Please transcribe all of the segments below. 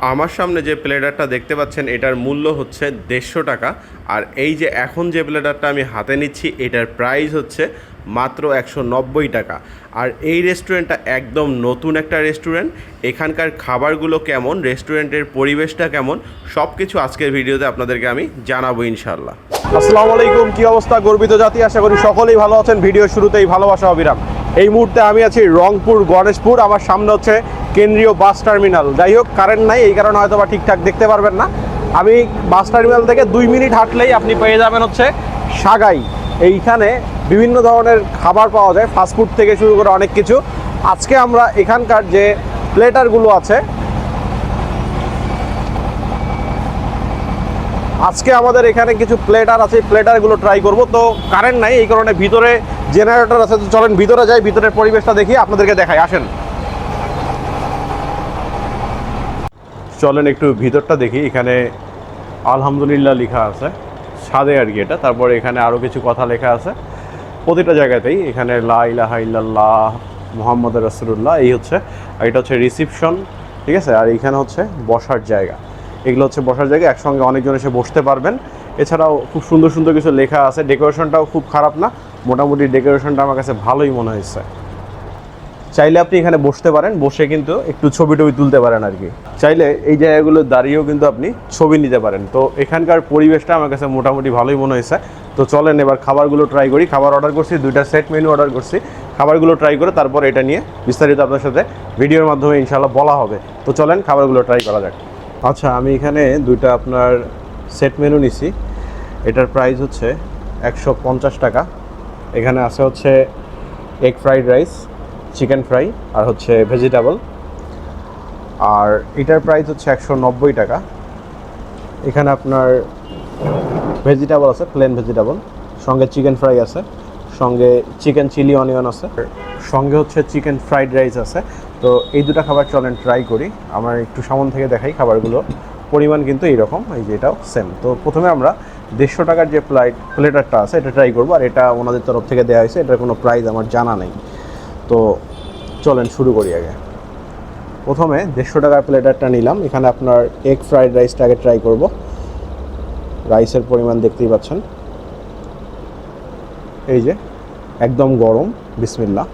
আমার সামনে যে প্লেটারটা দেখতে পাচ্ছেন, এটার মূল্য হচ্ছে দেড়শো টাকা। আর এই যে এখন যে প্লেটারটা আমি হাতে নিচ্ছি, এটার প্রাইস হচ্ছে মাত্র একশো নব্বই টাকা। আর এই রেস্টুরেন্টটা একদম নতুন একটা রেস্টুরেন্ট এখানকার খাবারগুলো কেমন রেস্টুরেন্টের পরিবেশটা কেমন সব কিছু আজকের ভিডিওতে আপনাদেরকে আমি জানাব ইনশাল্লাহ আসসালামু আলাইকুম, কী অবস্থা গর্বিত জাতি? আশা করি সকলেই ভালো আছেন। ভিডিও শুরুতেই ভালোবাসা অবিরাম। এই মুহূর্তে আমি আছি রংপুর গণেশপুর আমার সামনে হচ্ছে কেন্দ্রীয় বাস টার্মিনাল। যাই হোক কারেন্ট নাই, এই কারণে হয়তো বা ঠিকঠাক দেখতে পারবেন না। আমি বাস টার্মিনাল থেকে দুই মিনিট হাঁটলেই আপনি পেয়ে যাবেন হচ্ছে সাগাই। এইখানে বিভিন্ন ধরনের খাবার পাওয়া যায় ফাস্টফুড থেকে শুরু করে অনেক কিছু। আজকে আমরা এখানকার যে প্লেটারগুলো আছে, আজকে আমাদের এখানে কিছু প্লেটার আছে প্লেটারগুলো ট্রাই করব। তো কারেন্ট নাই, এই কারণে ভিতরে জেনারেটর আছে, তো চলেন ভিতরে যাই, ভিতরের পরিবেশটা দেখি, আপনাদেরকে দেখাই। আসেন। চলেন একটু ভিতরটা দেখি। এখানে আলহামদুলিল্লাহ লেখা আছে, সাদে আর কি এটা। তারপরে এখানে আরও কিছু কথা লেখা আছে। প্রতিটা জায়গাতেই এখানে লা ইলাহা ইল্লাল্লাহ মোহাম্মদ রসুল্লাহ এই হচ্ছে, আর এটা হচ্ছে রিসিপশন ঠিক আছে? আর এইখানে হচ্ছে বসার জায়গা। এগুলো হচ্ছে বসার জায়গা, একসঙ্গে অনেকজন এসে বসতে পারবেন। এছাড়াও খুব সুন্দর সুন্দর কিছু লেখা আছে। ডেকোরেশনটাও খুব খারাপ না, মোটামুটি ডেকোরেশনটা আমার কাছে ভালোই মনে হয়েছে। চাইলে আপনি এখানে বসতে পারেন, বসে কিন্তু একটু ছবি টবি তুলতে পারেন আর কি। চাইলে এই জায়গাগুলো দাঁড়িয়েও কিন্তু আপনি ছবি নিতে পারেন। তো এখানকার পরিবেশটা আমার কাছে মোটামুটি ভালোই মনে হয়েছে। তো চলেন এবার খাবারগুলো ট্রাই করি। খাবার অর্ডার করছি, দুইটা সেট মেনু অর্ডার করছি। খাবারগুলো ট্রাই করে তারপর এটা নিয়ে বিস্তারিত আপনার সাথে ভিডিওর মাধ্যমে ইনশাল্লাহ বলা হবে। তো চলেন খাবারগুলো ট্রাই করা যাক। আচ্ছা আমি এখানে দুইটা আপনার সেট মেনু নিছি। এটার প্রাইস হচ্ছে একশো পঞ্চাশ টাকা। এখানে আছে হচ্ছে egg fried rice chicken fry আর হচ্ছে ভেজিটেবল। আর এটার প্রাইস হচ্ছে একশো নব্বই টাকা। এখানে আপনার ভেজিটেবল আছে, প্লেন ভেজিটেবল। সঙ্গে চিকেন ফ্রাই আছে, সঙ্গে চিকেন চিলি অনিয়ন আছে, সঙ্গে হচ্ছে চিকেন ফ্রাইড রাইস আছে। তো এই দুটো খাবার চলেন ট্রাই করি। আমার একটু সামন থেকে দেখাই খাবারগুলো। পরিমাণ কিন্তু এইরকম, এই যে এটাও সেম তো প্রথমে আমরা দেড়শো টাকার যে প্লেট প্লেটারটা আছে, এটা ট্রাই করব। আর এটা ওনাদের তরফ থেকে দেওয়া হয়েছে, এটার কোনো প্রাইস আমার জানা নেই। তো চলেন শুরু করি আগে। প্রথমে দেড়শো টাকার প্লেটারটা নিলাম। এখানে আপনার এগ ফ্রাইড রাইসটা আগে ট্রাই করব। রাইসের পরিমাণ দেখতেই পাচ্ছেন। এই যে, একদম গরম। বিসমিল্লা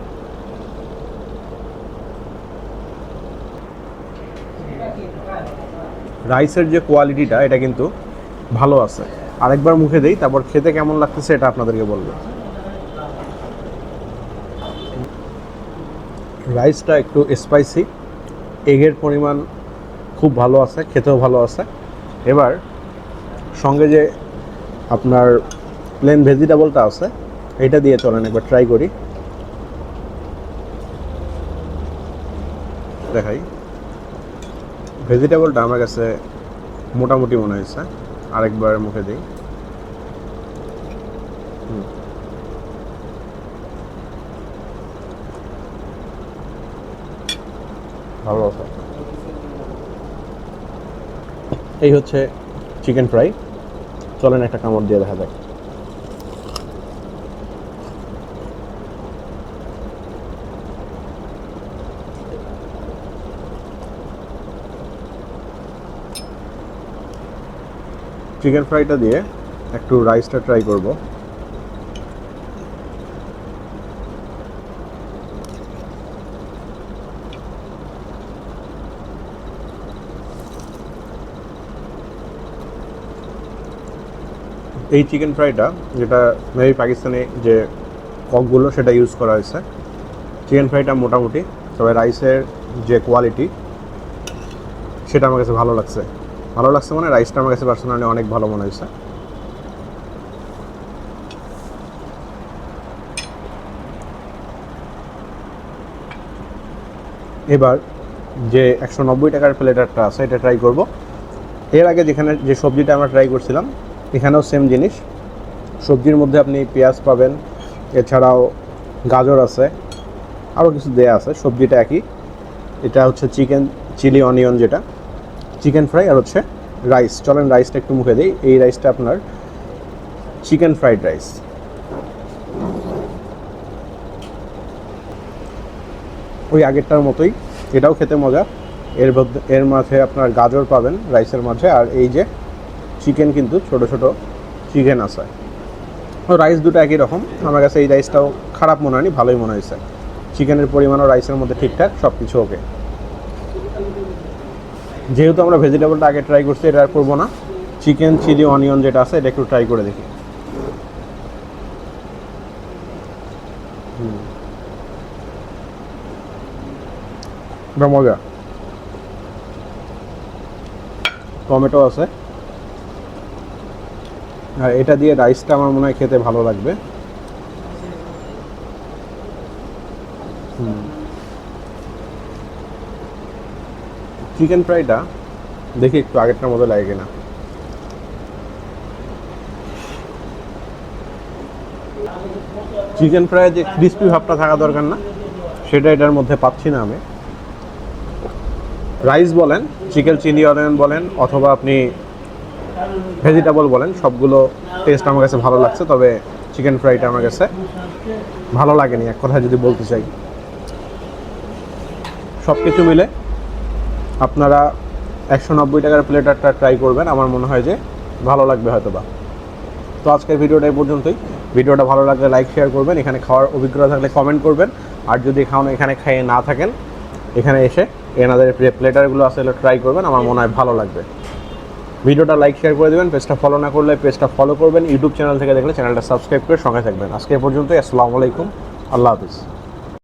রাইসের যে কোয়ালিটিটা এটা কিন্তু ভালো আছে। আরেকবার মুখে দেই, তারপর খেতে কেমন লাগতেছে এটা আপনাদেরকে বলব। রাইসটা একটু স্পাইসি এগের পরিমাণ খুব ভালো আছে, খেতেও ভালো আছে। এবার সঙ্গে যে আপনার প্লেন ভেজিটেবলটা আছে, এটা দিয়ে চলেন একবার ট্রাই করি। দেখাই। ভেজিটেবলটা আমার কাছে মোটামুটি মনে হয়েছে। আরেকবার মুখে দিই। হুম। এই হচ্ছে চিকেন ফ্রাই চলেন একটা কামড় দিয়ে দেখা যাক। চিকেন ফ্রাইটা দিয়ে একটু রাইসটা ট্রাই করব। এই চিকেন ফ্রাইটা যেটা মেবি পাকিস্তানে যে ককগুলো সেটা ইউজ করা হয়েছে। চিকেন ফ্রাইটা মোটামুটি, তবে রাইসের যে কোয়ালিটি সেটা আমার কাছে ভালো লাগছে। ভালো লাগছে মানে রাইসটা আমার কাছে পার্সোনালি অনেক ভালো মনে হয়েছে। এবার যে একশো নব্বই টাকার প্লেটারটা আছে, এটা ট্রাই করব। এর আগে যেখানে যে সবজিটা আমরা ট্রাই করছিলাম এখানেও সেম জিনিস। সবজির মধ্যে আপনি পেঁয়াজ পাবেন, এছাড়াও গাজর আছে, আরও কিছু দেয়া আছে, সবজিটা একই। এটা হচ্ছে চিকেন চিলি অনিয়ন যেটা। চিকেন ফ্রাই আর হচ্ছে রাইস চলেন রাইসটা একটু মুখে দিই। এই রাইসটা আপনার চিকেন ফ্রাইড রাইস ওই আগেরটার মতোই। এটাও খেতে মজা। এর মধ্যে এর মাঝে আপনার গাজর পাবেন রাইসের মাঝে। আর এই যে চিকেন কিন্তু ছোট ছোট চিকেন আছে। রাইস দুটো একই রকম। আমার কাছে এই রাইসটাও খারাপ মনে হয়নি, ভালোই মনে হয়েছে। চিকেনের পরিমাণও রাইসের মধ্যে ঠিকঠাক সব কিছু ওকে যেহেতু আমরা ভেজিটেবলটা আগে ট্রাই করছি, এটা আর করব না। চিকেন চিলি অনিয়ন যেটা আছে, এটা একটু ট্রাই করে দেখি। মজা টমেটো আছে। আর এটা দিয়ে রাইসটা আমার মনে হয় খেতে ভালো লাগবে। চিকেন ফ্রাইটা দেখি একটু আগেরটার মতো লাগে কিনা। চিকেন ফ্রাই যে ক্রিস্পি ভাবটা থাকা দরকার না, সেটা এটার মধ্যে পাচ্ছি না আমি। রাইস বলেন চিকেন চিলি অনিয়ন বলেন, অথবা আপনি ভেজিটেবল বলেন, সবগুলো টেস্ট আমার কাছে ভালো লাগছে, তবে চিকেন ফ্রাইটা আমার কাছে ভালো লাগেনি, এক কথায় যদি বলতে চাই। সব কিছু মিলে আপনারা একশো নব্বই টাকার প্লেটারটা ট্রাই করবেন, আমার মনে হয় যে ভালো লাগবে হয়তো বা তো আজকের ভিডিওটা এই পর্যন্তই। ভিডিওটা ভালো লাগলে লাইক শেয়ার করবেন, এখানে খাওয়ার অভিজ্ঞতা থাকলে কমেন্ট করবেন। আর যদি খাওয়ানো এখানে খেয়ে না থাকেন, এখানে এসে এনাদের প্লেটারগুলো আসলে ট্রাই করবেন, আমার মনে হয় ভালো লাগবে। ভিডিওটা লাইক শেয়ার করে দেবেন পেজটা ফলো না করলে পেজটা ফলো করবেন। ইউটিউব চ্যানেল থেকে দেখলে চ্যানেলটা সাবস্ক্রাইব করে সঙ্গে থাকবেন। আজকে পর্যন্ত আসসালামু আলাইকুম। আল্লাহ হাফিজ।